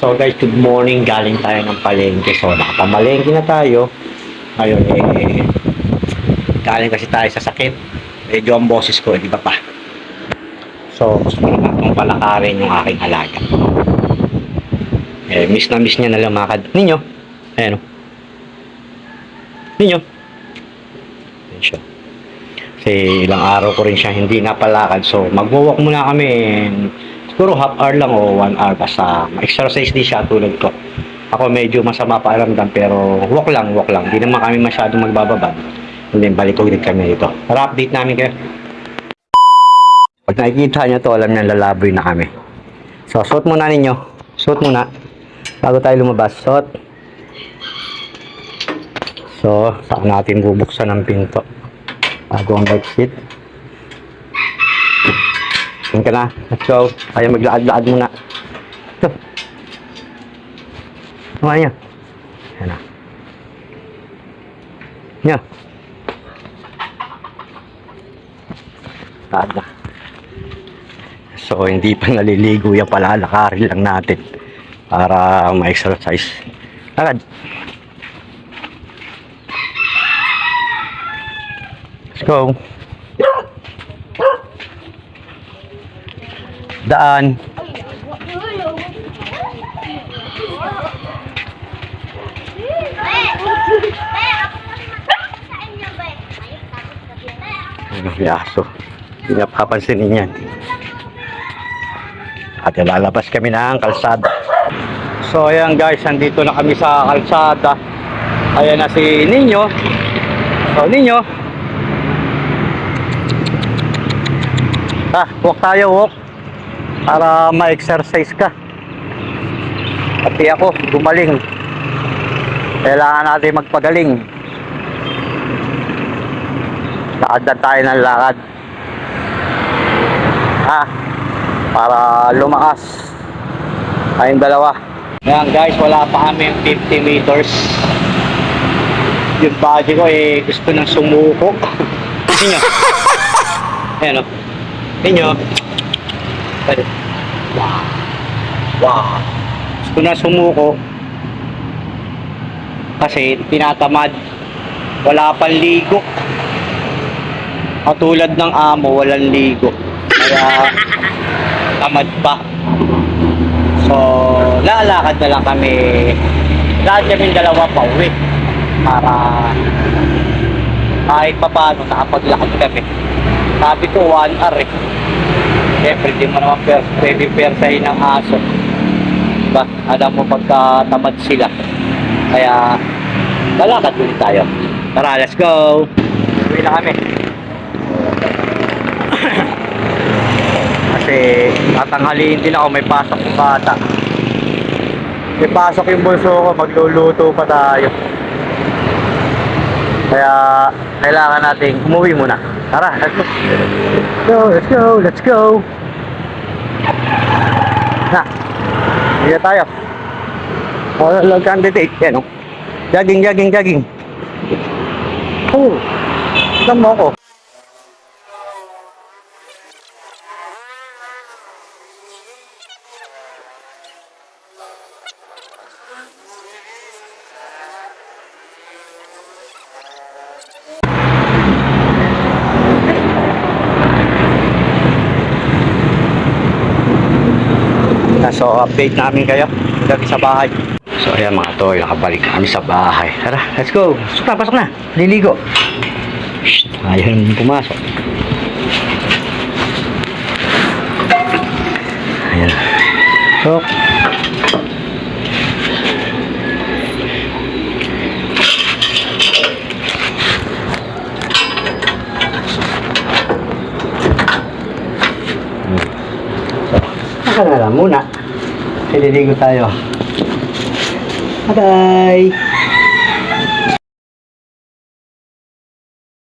So guys, good morning. Galing tayo ng palengke. So nakapamalengke na tayo. Ngayon eh, galing kasi tayo sa sakit. Medyo ang boses ko, eh, di ba pa? So gusto ko naman itong palakarin yung aking alaga. Eh, miss na miss niya na lumakad. Ninyo? Ayan o. Ninyo? Ayan siya. Kasi ilang araw ko rin siya hindi napalakad. So magwo-walk muna kami. Siguro half hour lang o one hour basta ma-exercise din siya tulad ko. Ako medyo masama pa aramdam pero walk lang, walk lang. Hindi naman kami masyadong magbababad. And then balik ulit kami dito. Para update namin kayo. Pag nakikita niyo to, alam niyo lalaboy na kami. So, suot muna ninyo. Suot muna. Bago tayo lumabas. Suot. So, saan natin bubuksan ang pinto? Bago ang bike seat. Yan ka na. Let's. Kaya maglaad-laad muna. Ito. Ano niya? Yan na. Yan. Laad na. So, hindi pa naliligo yan pala. Lakarin lang natin. Para ma-exercise. Lakad. Let's go. Daan. Ano yaso? Hindi napapansinin yan. At lalabas kami ng kalsada. So ayan guys, nandito na kami sa kalsada. Ayan na si Ninyo. So Ninyo. Ah, walk tayo, walk. Para ma-exercise ka. Pati ako, gumaling. Kailangan natin magpagaling. Lakad na tayo ng lakad. Ah, para lumakas. Tayong dalawa. Ayan guys, wala pa kami yung 50 meters. Yung body ko eh, gusto nang sumuko. Tingnan nyo. Ayan o. Tingnan nyo. Pwede. Wow. Gusto na sumuko. Kasi tinatamad. Wala pang ligo. Katulad ng amo, walang ligo. Kaya tamad pa. So, lalakad na lang kami. Lahat kami dalawa pa uwi. Para kahit pa paano nakapaglakad kami. Sabi ko, one hour eh. Siyempre, di mo naman per, pwede persahin ng aso. Diba? Alam mo pagka tamad sila. Kaya, lalakad ulit tayo. Tara, let's go! Uwi na kami. Kasi tatanghaliin din ako, may pasok yung bata. May pasok yung bulso ko, magluluto pa tayo. Kaya kailangan nating umuwi muna. Tara, let's go. Let's go, let's go, let's go. Na, na tayo. Wala lang candidate. Yan o. Jogging, jogging, jogging. Oh, saan mo ako? So, update namin kayo gabi sa bahay. So, ayan mga toy, nakabalik kami sa bahay. Tara, let's go. Pasok na, pasok na. Liligo. Shh, ayaw naman pumasok. Ayan. So, Saka na lang muna. テレリングタイ。バイバイ。